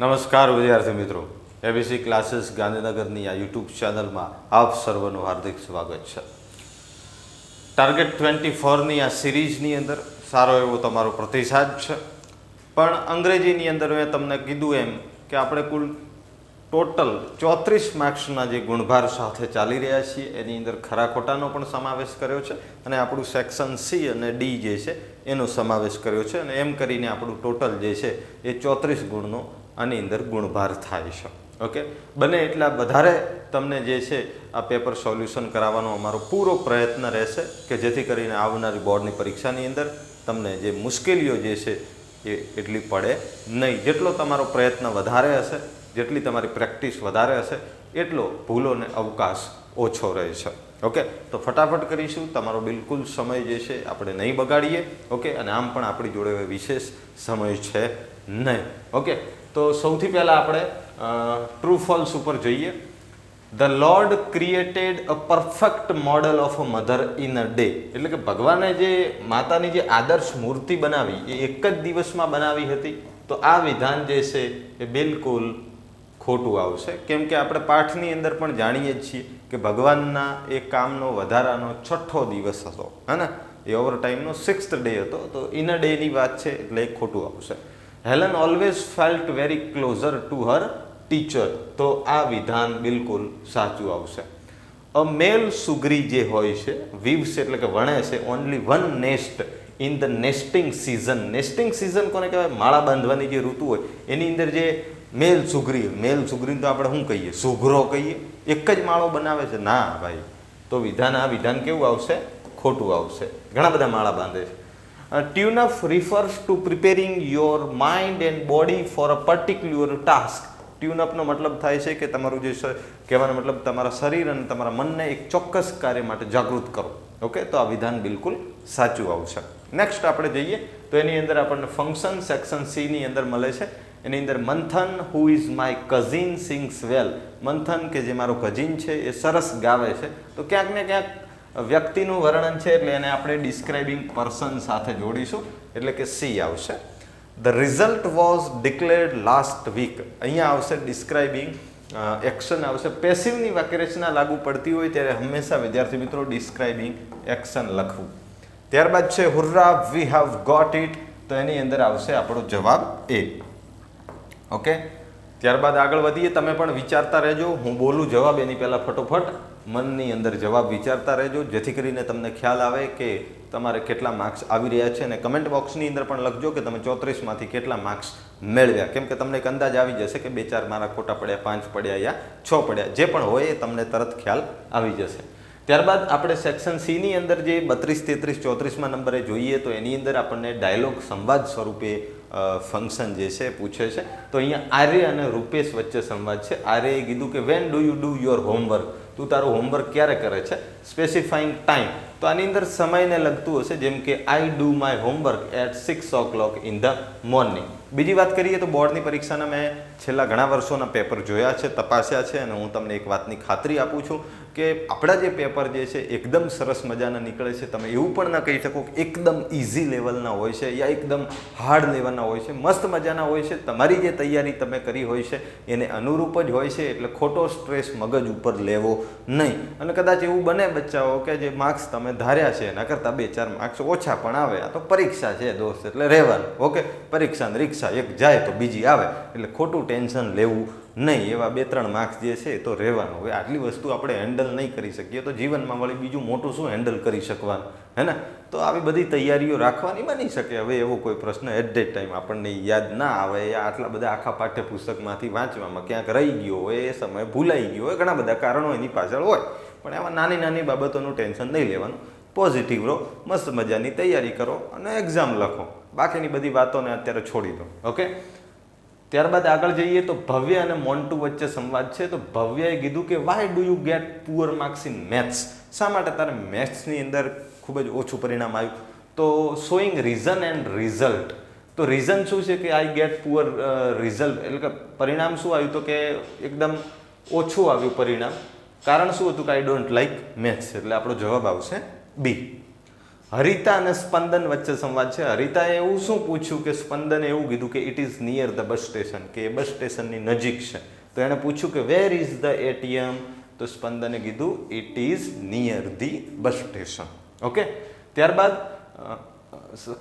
નમસ્કાર વિદ્યાર્થી મિત્રો. એબીસી ક્લાસીસ ગાંધીનગરની આ યુટ્યુબ ચેનલમાં આપ સર્વનું હાર્દિક સ્વાગત છે. ટાર્ગેટ ટ્વેન્ટી ફોરની આ સિરીઝની અંદર સારો એવો તમારો પ્રતિસાદ છે. પણ અંગ્રેજીની અંદર મેં તમને કીધું એમ કે આપણે કુલ ટોટલ ચોત્રીસ માર્ક્સના જે ગુણભાર સાથે ચાલી રહ્યા છીએ, એની અંદર ખરા ખોટાનો પણ સમાવેશ કર્યો છે અને આપણું સેક્શન સી અને ડી જે છે, એનો સમાવેશ કર્યો છે અને એમ કરીને આપણું ટોટલ જે છે, એ ચોત્રીસ ગુણનો આની અંદર ગુણભાર થાય છે. ઓકે બને એટલા વધારે તમને જે છે આ પેપર સોલ્યુશન કરાવવાનો અમારો પૂરો પ્રયત્ન રહેશે કે જેથી કરીને આવનારી બોર્ડની પરીક્ષાની અંદર તમને જે મુશ્કેલીઓ જે છે એ એટલી પડે નહીં. જેટલો તમારો પ્રયત્ન વધારે હશે, જેટલી તમારી પ્રેક્ટિસ વધારે હશે, એટલો ભૂલોને અવકાશ ઓછો રહે છે. ઓકે તો ફટાફટ કરીશું. તમારો બિલકુલ સમય જે છે આપણે નહીં બગાડીએ. ઓકે અને આમ પણ આપણી જોડે વિશેષ સમય છે નહીં. ઓકે તો સૌથી પહેલાં આપણે ટ્રુ ફોલ્સ ઉપર જઈએ. The Lord created a perfect model of a mother in a day એટલે કે ભગવાને જે માતાની જે આદર્શ મૂર્તિ બનાવી, એ એક જ દિવસમાં બનાવી હતી. તો આ વિધાન જે છે, એ બિલકુલ ખોટું આવશે. કેમ કે આપણે પાઠની અંદર પણ જાણીએ જ છીએ કે ભગવાનના એ કામનો વધારાનો છઠ્ઠો દિવસ હતો, હે ને? એ ઓવર ટાઈમનો સિક્સ્થ ડે હતો. તો ઇન ડેની વાત છે, એટલે ખોટું આવશે. Helen always felt very closer to her teacher. તો આ વિધાન બિલકુલ સાચું આવશે. અ મેલ સુગરી જે હોય છે, વીવ્સ એટલે કે વણે છે only one nest in the nesting season nesting season કોને કહેવાય? માળા બાંધવાની જે ઋતુ હોય, એની અંદર જે મેલ સુગરી, મેલ સુગરીને તો આપણે શું કહીએ? સુઘરો કહીએ. એક જ માળો બનાવે છે? ના ભાઈ. તો વિધાન, આ વિધાન કેવું આવશે? ખોટું આવશે. ઘણા બધા માળા બાંધે છે. Tune up refers to preparing your mind and body for a particular task ટ્યુનઅપનો મતલબ થાય છે કે તમારું જે કહેવાનો મતલબ તમારા શરીર અને તમારા મનને એક ચોક્કસ કાર્ય માટે જાગૃત કરો. ઓકે તો આ વિધાન બિલકુલ સાચું આવશે. નેક્સ્ટ આપણે જઈએ. તો એની અંદર આપણને ફંક્શન સેક્શન સીની અંદર મળે છે. એની અંદર Manthan who is my cousin sings well Manthan કે જે મારો કઝિન છે, એ સરસ ગાવે છે. તો ક્યાંક ને ક્યાંક વ્યક્તિનું વર્ણન છે એટલે એને આપણે ડિસ્ક્રાઇબિંગ પર્સન સાથે જોડીશું. એટલે કે સી આવશે. The result was declared last week અહીંયા આવશે ડિસ્ક્રાઇબિંગ એક્શન આવશે. પેસિવની વાક્યરચના લાગુ પડતી હોય ત્યારે હંમેશા વિદ્યાર્થી મિત્રો ડિસ્ક્રાઇબિંગ એક્શન લખવું. ત્યારબાદ છે hurrah we have got it તો એની અંદર આવશે આપણો જવાબ એ ઓકે ત્યારબાદ આગળ વધીએ. તમે પણ વિચારતા રહેજો. હું બોલું જવાબ એની પહેલાં ફટોફટ. મનની અંદર જવાબ વિચારતા રહેજો. જેથી કરીને તમને ખ્યાલ આવે કે તમારે કેટલા માર્ક્સ આવી રહ્યા છે. અને કમેન્ટ બોક્સની અંદર પણ લખજો કે તમે ચોત્રીસમાંથી કેટલા માર્ક્સ મેળવ્યા. કેમ કે તમને એક અંદાજ આવી જશે કે બે, ચાર મારા ખોટા પડ્યા, પાંચ પડ્યા યા છ પડ્યા. જે પણ હોય એ તમને તરત ખ્યાલ આવી જશે. ત્યારબાદ આપણે સેક્શન સીની અંદર જે બત્રીસ, તેત્રીસ, ચોત્રીસમાં નંબરે જોઈએ તો એની અંદર આપણને ડાયલોગ સંવાદ સ્વરૂપે ફંક્શન જે છે પૂછે છે. તો અહીંયા આર્ય અને રૂપેશ વચ્ચે સંવાદ છે. આર્યએ કીધું કે when do you do your homework તું તારું હોમવર્ક ક્યારે કરે છે? સ્પેસિફાઈંગ ટાઈમ તો આની અંદર સમયને લગતું હશે, જેમ કે I do my homework at six o'clock in the morning બીજી વાત કરીએ તો બોર્ડની પરીક્ષાના મેં છેલ્લા ઘણા વર્ષોના પેપર જોયા છે, તપાસ્યા છે, અને હું તમને એક વાતની ખાતરી આપું છું. કે આપણા જે પેપર જે છે, એકદમ સરસ મજાના નીકળે છે. તમે એવું પણ ના કહી શકો કે એકદમ ઇઝી લેવલના હોય છે યા એકદમ હાર્ડ લેવલના હોય છે. મસ્ત મજાના હોય છે. તમારી જે તૈયારી તમે કરી હોય છે, એને અનુરૂપ જ હોય છે, એટલે ખોટો સ્ટ્રેસ મગજ ઉપર લેવો નહીં. અને કદાચ એવું બને બચ્ચાઓ કે જે માર્ક્સ તમે ધાર્યા છે, એના કરતાં બે ચાર માર્ક્સ ઓછા પણ આવે. આ તો પરીક્ષા છે દોસ્ત, એટલે રહેવાનું. ઓકે? પરીક્ષા ને રિક્ષા એક જાય તો બીજી આવે. એટલે ખોટું ટેન્શન લેવું નહીં, એવા બે ત્રણ માર્ક્સ જે છે તો રહેવાનું. હવે આટલી વસ્તુ આપણે હેન્ડલ નહીં કરી શકીએ તો જીવનમાં વળી બીજું મોટું શું હેન્ડલ કરી શકવાનું? હે ને? તો આવી બધી તૈયારીઓ રાખવાની બની શકે. હવે એવો કોઈ પ્રશ્ન એટ ધેટ ટાઈમ આપણને યાદ ના આવે. એ આટલા બધા આખા પાઠ્યપુસ્તકમાંથી વાંચવામાં ક્યાંક રહી ગયો હોય, એ સમય ભૂલાઈ ગયો હોય, ઘણા બધા કારણો એની પાછળ હોય. પણ એમાં નાની નાની બાબતોનું ટેન્શન નહીં લેવાનું. પોઝિટિવ રહો, મસ્ત મજાની તૈયારી કરો અને એક્ઝામ લખો. બાકીની બધી વાતોને અત્યારે છોડી દો. ઓકે ત્યારબાદ આગળ જઈએ તો ભવ્ય અને મોન્ટુ વચ્ચે સંવાદ છે. તો ભવ્યએ કીધું કે why do you get poor marks in maths શા માટે તારે મેથ્સની અંદર ખૂબ જ ઓછું પરિણામ આવ્યું? તો શોઈંગ રીઝન એન્ડ રિઝલ્ટ તો રીઝન શું છે કે આઈ ગેટ પુઅર રિઝલ્ટ એટલે કે પરિણામ શું આવ્યું તો કે, એકદમ ઓછું આવ્યું પરિણામ. કારણ શું હતું કે આઈ ડોન્ટ લાઈક મેથ્સ એટલે આપણો જવાબ આવશે બી હરિતા અને સ્પંદન વચ્ચે સંવાદ છે. હરિતાએ એવું શું પૂછ્યું કે સ્પંદને એવું કીધું કે it is near the bus station કે એ બસ સ્ટેશનની નજીક છે. તો એણે પૂછ્યું કે વેર ઇઝ ધ એટીએમ તો સ્પંદને કીધું it is near the bus station okay ત્યારબાદ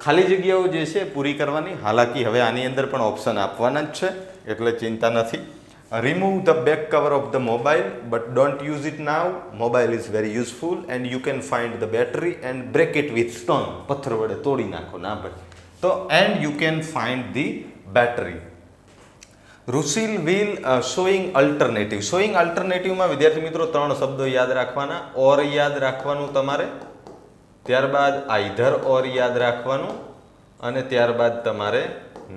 ખાલી જગ્યાઓ જે છે પૂરી કરવાની. હાલાકી હવે આની અંદર પણ ઓપ્શન આપવાના જ છે. એટલે ચિંતા નથી. Remove the back cover of the mobile but don't use it now mobile is very useful and you can find the battery and break it with stone પથ્થર વડે તોડી નાખો. ના ભાઈ. તો and you can find the battery Rushil will showing alternative showing અલ્ટરનેટિવમાં વિદ્યાર્થી મિત્રો ત્રણ શબ્દો યાદ રાખવાના. ઓર યાદ રાખવાનું તમારે. ત્યારબાદ આઈધર ઓર યાદ રાખવાનું. અને ત્યારબાદ તમારે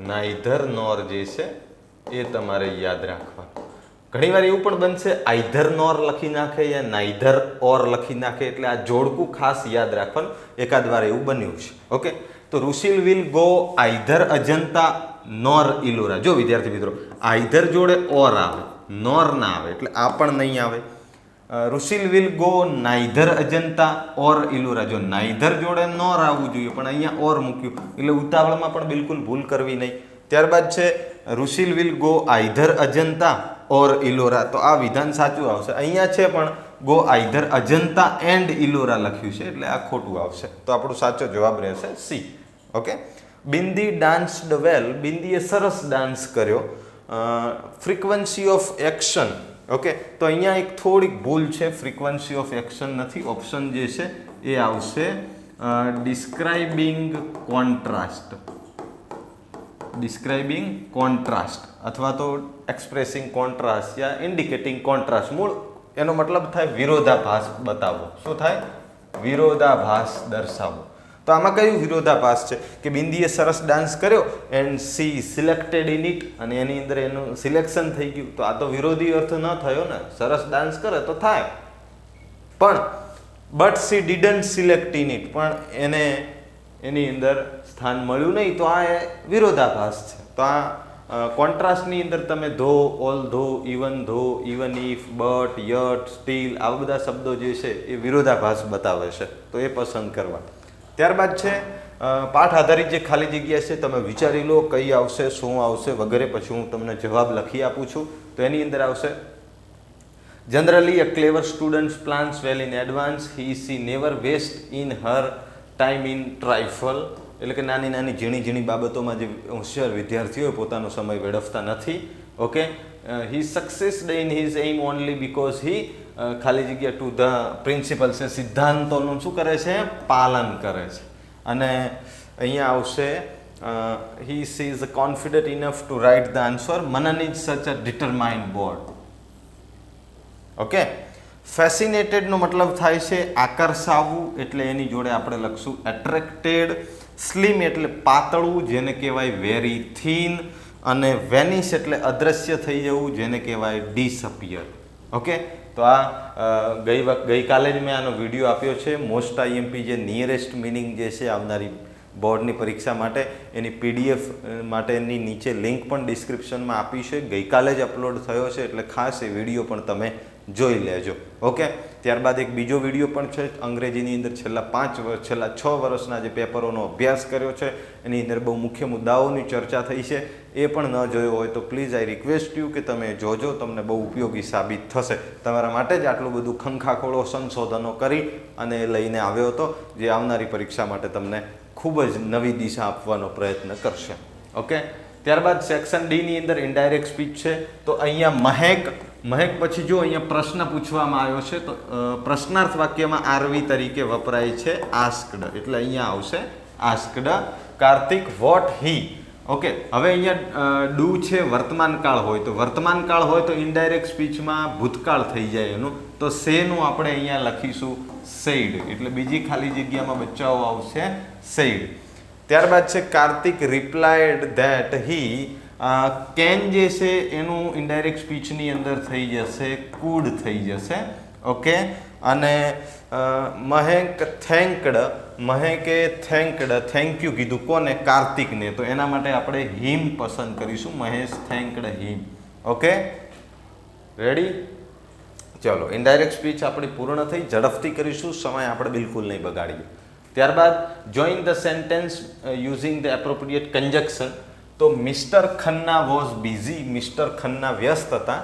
નાઈધર નોર જે છે એ તમારે યાદ રાખવાનું. ઘણીવાર એવું પણ બનશે, આઈધર નોર લખી નાખે યા નાઈધર ઓર લખી નાખે એટલે આ જોડકું ખાસ યાદ રાખવાનું એકાદ વાર એવું બન્યું છે. ઓકે? તો Rushil will go either Ajanta nor Ellora. જો વિદ્યાર્થી મિત્રો, આઈધર જોડે ઓર આવે, નોર ના આવે, એટલે આ પણ નહીં આવે. Rushil will go neither Ajanta or Ellora. જો નાઈધર જોડે નોર આવવું જોઈએ, પણ અહીંયા ઓર મૂક્યું, એટલે ઉતાવળમાં પણ બિલકુલ ભૂલ કરવી નહીં. ત્યારબાદ છે Rushil will go either Ajanta or Ellora. તો આ વિધાન સાચું આવશે. અહીંયા છે પણ go either Ajanta and Ellora લખ્યું છે એટલે આ ખોટું આવશે. તો આપણો સાચો જવાબ રહેશે C. Okay? Bindi danced well. બિંદીએ સરસ ડાન્સ કર્યો. Frequency of action. ઓકે? તો અહીંયા એક થોડીક ભૂલ છે. ફ્રીક્વન્સી ઓફ એક્શન નથી. ઓપ્શન જે છે એ આવશે ડિસ્ક્રાઇબિંગ કોન્ટ્રાસ્ટ. ડિસ્ક્રાઇબિંગ કોન્ટ્રાસ્ટ અથવા તો એક્સપ્રેસિંગ કોન્ટ્રાસ્ટ યા ઇન્ડિકેટિંગ કોન્ટ્રાસ્ટ મૂળ એનો મતલબ થાય વિરોધાભાસ બતાવો શું થાય? વિરોધાભાસ દર્શાવવો. તો આમાં કયું વિરોધાભાસ છે? કે બિંદીએ સરસ ડાન્સ કર્યો and she selected in it અને એની અંદર એનું સિલેક્શન થઈ ગયું. તો આ તો વિરોધી અર્થ ન થયો ને. સરસ ડાન્સ કરે તો થાય. પણ but she didn't select in it પણ એને, એની અંદર સ્થાન મળ્યું નહીં, તો આ વિરોધાભાસ છે. તો આ કોન્ટ્રાસ્ટની અંદર તમે ધો, although even though even if but, yet, still, આવા બધા શબ્દો જે છે એ વિરોધાભાસ બતાવે છે. તો એ પસંદ કરવા. ત્યારબાદ છે પાઠ આધારિત જે ખાલી જગ્યા છે, તમે વિચારી લો કઈ આવશે, શું આવશે વગેરે, પછી હું તમને જવાબ લખી આપું છું. તો એની અંદર આવશે generally a clever students plans well in advance he she never waste in her time in trifle એટલે કે નાની નાની ઝીણી ઝીણી બાબતોમાં જે હોશિયાર વિદ્યાર્થીઓ પોતાનો સમય વેડફતા નથી okay he succeeded in his aim only because he ખાલી જગ્યા ટુ ધ પ્રિન્સિપલ છે. સિદ્ધાંતોનું શું કરે છે? પાલન કરે છે. અને અહીંયા આવશે he sees confident enough to write the answer Manan is such a determined board okay ફેસિનેટેડનો મતલબ થાય છે આકર્ષાવવું એટલે એની જોડે આપણે લખશું એટ્રેક્ટેડ સ્લિમ એટલે પાતળું, જેને કહેવાય વેરી થીન અને વેનિશ એટલે અદ્રશ્ય થઈ જવું, જેને કહેવાય ડિસઅપિયર ઓકે તો આ ગઈ વખત ગઈકાલે જ મેં આનો વીડિયો આપ્યો છે. મોસ્ટ આઈએમપી જે નિયરેસ્ટ મિનિંગ જે છે આવનારી બોર્ડની પરીક્ષા માટે, એની પીડીએફ માટેની નીચે લિંક પણ ડિસ્ક્રિપ્શનમાં આપી છે. ગઈકાલે જ અપલોડ થયો છે, એટલે ખાસ એ વીડિયો પણ તમે જોઈ લેજો. ઓકે ત્યારબાદ એક બીજો વીડિયો પણ છે, અંગ્રેજીની અંદર છેલ્લા પાંચ વર્ષ છેલ્લા છ વર્ષના જે પેપરોનો અભ્યાસ કર્યો છે, એની અંદર બહુ મુખ્ય મુદ્દાઓની ચર્ચા થઈ છે. એ પણ ન જોયો હોય તો પ્લીઝ આઈ રિક્વેસ્ટ યુ કે તમે જોજો, તમને બહુ ઉપયોગી સાબિત થશે. તમારા માટે જ આટલું બધું ખંખાખોળો સંશોધનો કરી અને લઈને આવ્યો હતો, જે આવનારી પરીક્ષા માટે તમને ખૂબ જ નવી દિશા આપવાનો પ્રયત્ન કરશે. ઓકે ત્યારબાદ સેક્શન ડીની અંદર ઇન્ડાયરેક્ટ સ્પીચ છે. તો અહીંયા મહેક મહેક પછી જો અહીંયા પ્રશ્ન પૂછવામાં આવ્યો છે, તો પ્રશ્નાર્થ વાક્યમાં આરવી તરીકે વપરાય છે આસ્કડ. એટલે અહીંયા આવશે asked. Kartik what he okay, હવે અહીંયા ડુ છે વર્તમાનકાળ હોય. તો વર્તમાનકાળ હોય તો ઇન્ડાયરેક્ટ સ્પીચમાં ભૂતકાળ થઈ જાય એનું. તો સેનું આપણે અહીંયા લખીશું સેડ એટલે બીજી ખાલી જગ્યામાં બચ્ચાઓ આવશે સેડ ત્યારબાદ છે Kartik replied that he can જે છે એનું ઇન્ડાયરેક્ટ સ્પીચની અંદર થઈ જશે કુડ થઈ જશે ઓકે અને મહેક થેન્કડ મહેકે થેન્કડ થેન્ક યુ કીધું કોને? કાર્તિકને. તો એના માટે આપણે હિમ પસંદ કરીશું, Mahesh thanked him okay ready ચલો ઇન્ડાયરેક્ટ સ્પીચ આપણી પૂર્ણ થઈ, ઝડપથી કરીશું, સમય આપણે બિલકુલ નહીં બગાડીએ. ત્યારબાદ join the sentence using the appropriate conjunction તો mister Khanna was busy mister Khanna વ્યસ્ત હતા.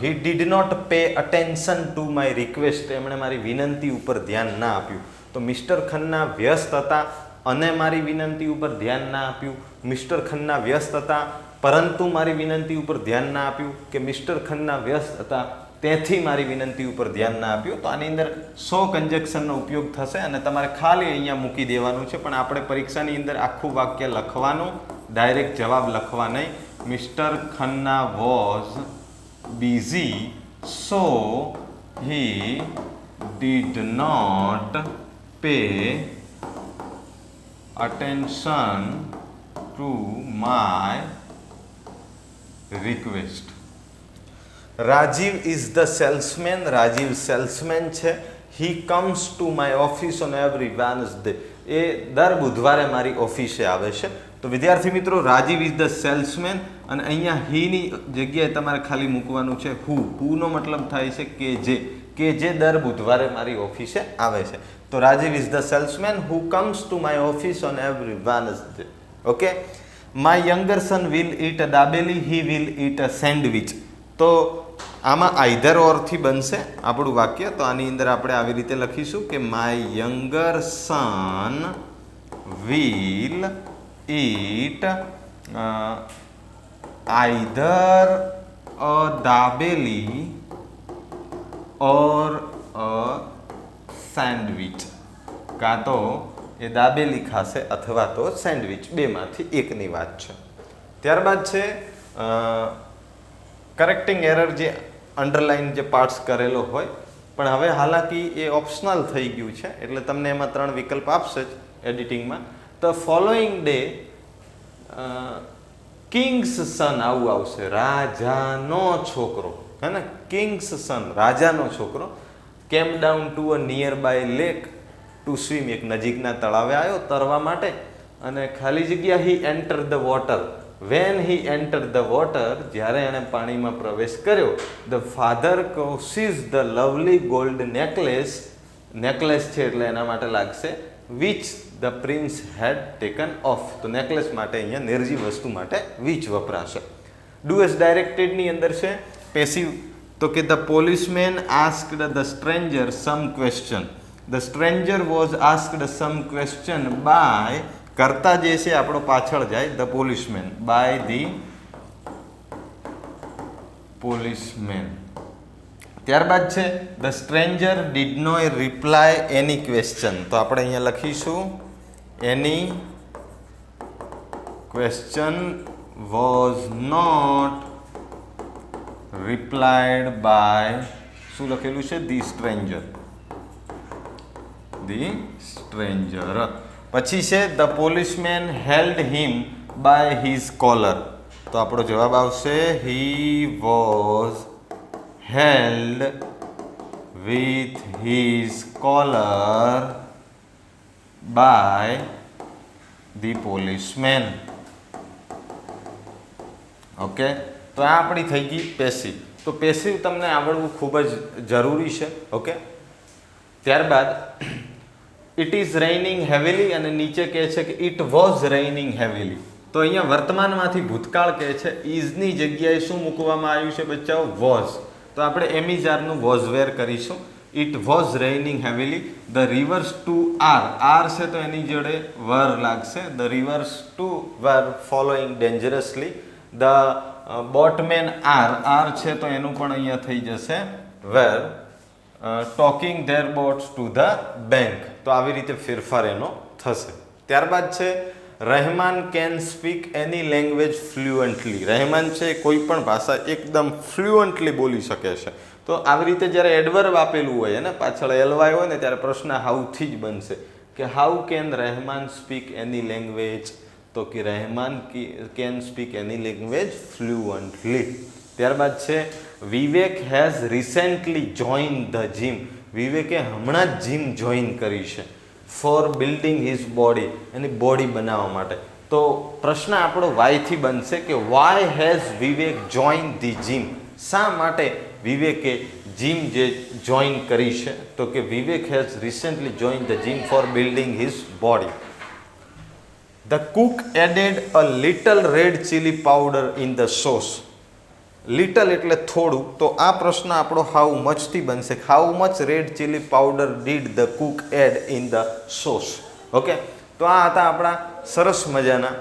He did not pay attention to my request એમણે મારી વિનંતી ઉપર ધ્યાન ના આપ્યું. તો મિસ્ટર ખન્ના વ્યસ્ત હતા અને મારી વિનંતી ઉપર ધ્યાન ના આપ્યું. મિસ્ટર ખન્ના વ્યસ્ત હતા, પરંતુ મારી વિનંતી ઉપર ધ્યાન ના આપ્યું કે મિસ્ટર ખન્ના વ્યસ્ત હતા તેથી મારી વિનંતી ઉપર ધ્યાન ના આપ્યું. તો આની અંદર સો કન્જેક્શનનો ઉપયોગ થશે અને તમારે ખાલી અહીંયા મૂકી દેવાનું છે. પણ આપણે પરીક્ષાની અંદર આખું વાક્ય લખવાનું ડાયરેક્ટ જવાબ લખવા નહીં. Mister Khanna was busy so he did not pay attention to my request. Rajiv is the salesman Rajiv salesman છે. He comes to my office on every Wednesday એ દર બુધવારે મારી ઓફિસે આવે છે. તો વિદ્યાર્થી મિત્રો રાજીવ ઇઝ ધ સેલ્સમેન અને અહીંયા હીની જગ્યાએ તમારે ખાલી મૂકવાનું છે હુ હુનો મતલબ થાય છે કે જે. કે જે દર બુધવારે મારી ઓફિસે આવે છે. તો Rajiv is the salesman who comes to my office on every Wednesday okay my younger son will eat a dabeli he will eat a sandwich તો આમાં આઈધર ઓરથી બનશે આપણું વાક્ય. તો આની અંદર આપણે આવી રીતે લખીશું કે my younger son will eat either a dabeli or a sandwich કાં તો એ દાબેલી ખાશે અથવા તો સેન્ડવિચ બેમાંથી એકની વાત છે. ત્યારબાદ છે કરેક્ટિંગ એરર જે અંડરલાઇન જે પાર્ટ્સ કરેલો હોય, પણ હવે હાલાકી એ ઓપ્શનલ થઈ ગયું છે, એટલે તમને એમાં ત્રણ વિકલ્પ આપશે જ એડિટિંગમાં the following day king's son આવું આવશે. રાજાનો છોકરો. હે ને? કિંગ્સ સન રાજાનો છોકરો. Came down to a nearby lake to swim એક નજીકના તળાવે આવ્યો તરવા માટે. અને ખાલી જગ્યા he enter the water when he enter the water જ્યારે એણે પાણીમાં પ્રવેશ કર્યો the father causes the lovely gold necklace necklace છે એટલે એના માટે લાગશે which the prince had taken off તો નેકલેસ માટે અહીંયા નિર્જીવ વસ્તુ માટે વિચ વપરાશે. ડુ એસ ડાયરેક્ટેડની અંદર છે પેસિવ તો કે the policeman asked the stranger some question the stranger was asked some question by કરતા જે છે આપણો પાછળ જાય the policeman by the policeman ત્યારબાદ છે the stranger did no reply any question તો આપણે અહીંયા લખીશું any question was not replied by શું લખેલું છે? ધી સ્ટ્રેન્જર ધી સ્ટ્રેન્જર પછી છે the policeman held him by his collar તો આપણો જવાબ આવશે he was held with his collar by the policeman okay તો આ આપણી થઈ ગઈ પેસિવ તો પેસિવ તમને આવડવું ખૂબ જ જરૂરી છે ઓકે ત્યારબાદ ઇટ ઇઝ રેઇનિંગ હેવીલી અને નીચે કહે છે કે ઇટ વોઝ રેઇનિંગ હેવીલી તો અહીંયા વર્તમાનમાંથી ભૂતકાળ કહે છે ઇઝની જગ્યાએ શું મૂકવામાં આવ્યું છે બચ્ચાઓ? વોઝ તો આપણે એમિઝારનું વોઝ વેર કરીશું. It was raining heavily the rivers to are are છે તો એની જોડે વર લાગશે. The rivers to were following dangerously the boatmen are are છે તો એનું પણ અહીંયા થઈ જશે. Were talking their boats to the bank તો આવી રીતે ફેરફાર એનો થશે. ત્યારબાદ છે, Rahman can speak any language fluently Rahman છે, કોઈ પણ ભાષા એકદમ ફ્લુઅન્ટલી બોલી શકે છે. તો આવી રીતે જ્યારે એડવર્બ આપેલું હોય અને પાછળ એલવાય હોય ને, ત્યારે પ્રશ્ન હાઉથી જ બનશે કે how can Rahman speak any language? તો કે Rahman can speak any language fluently ત્યારબાદ છે, Vivek has recently join the gym. વિવેકે હમણાં જ જીમ જોઈન કરી છે. ફોર બિલ્ડિંગ હિઝ બોડી એની બોડી બનાવવા માટે. તો પ્રશ્ન આપણો વાયથી બનશે કે why has Vivek join the gym શા માટે વિવેકે જીમ જે જોઈન કરી છે? તો કે Vivek has recently join the gym for building his body the cook added a little red chili powder in the sauce little એટલે થોડું. તો આ પ્રશ્ન આપણો હાઉ મચથી બનશે. How much red chili powder did the cook add in the sauce okay તો આ હતા આપણા સરસ મજાના,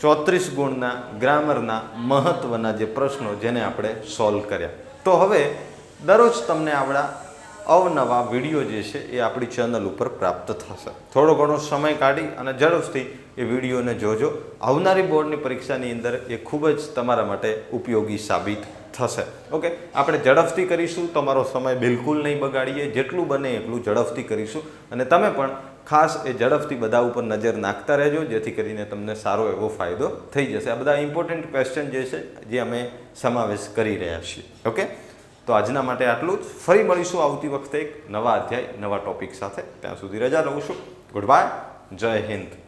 ચોત્રીસ ગુણના, ગ્રામરના મહત્ત્વના જે પ્રશ્નો જેને આપણે સોલ્વ કર્યા. તો હવે દરરોજ તમને આપણા અવનવા વીડિયો જે છે એ આપણી ચેનલ ઉપર પ્રાપ્ત થશે. થોડો ઘણો સમય કાઢી અને ઝડપથી એ વિડીયોને જોજો. આવનારી બોર્ડની પરીક્ષાની અંદર એ ખૂબ જ તમારા માટે ઉપયોગી સાબિત થશે. ઓકે? આપણે ઝડપથી કરીશું. તમારો સમય બિલકુલ નહીં બગાડીએ. જેટલું બને એટલું ઝડપથી કરીશું. અને તમે પણ ખાસ એ ઝડપથી બધા ઉપર નજર નાખતા રહેજો, જેથી કરીને તમને સારો એવો ફાયદો થઈ જશે. આ બધા ઇમ્પોર્ટન્ટ ક્વેશ્ચન જે છે, જે અમે સમાવેશ કરી રહ્યા છીએ. ઓકે? તો આજના માટે આટલું જ. ફરી મળીશું આવતી વખતે એક નવા અધ્યાય, નવા ટોપિક સાથે. ત્યાં સુધી રજા લઉં છું. ગુડ બાય જય હિન્દ.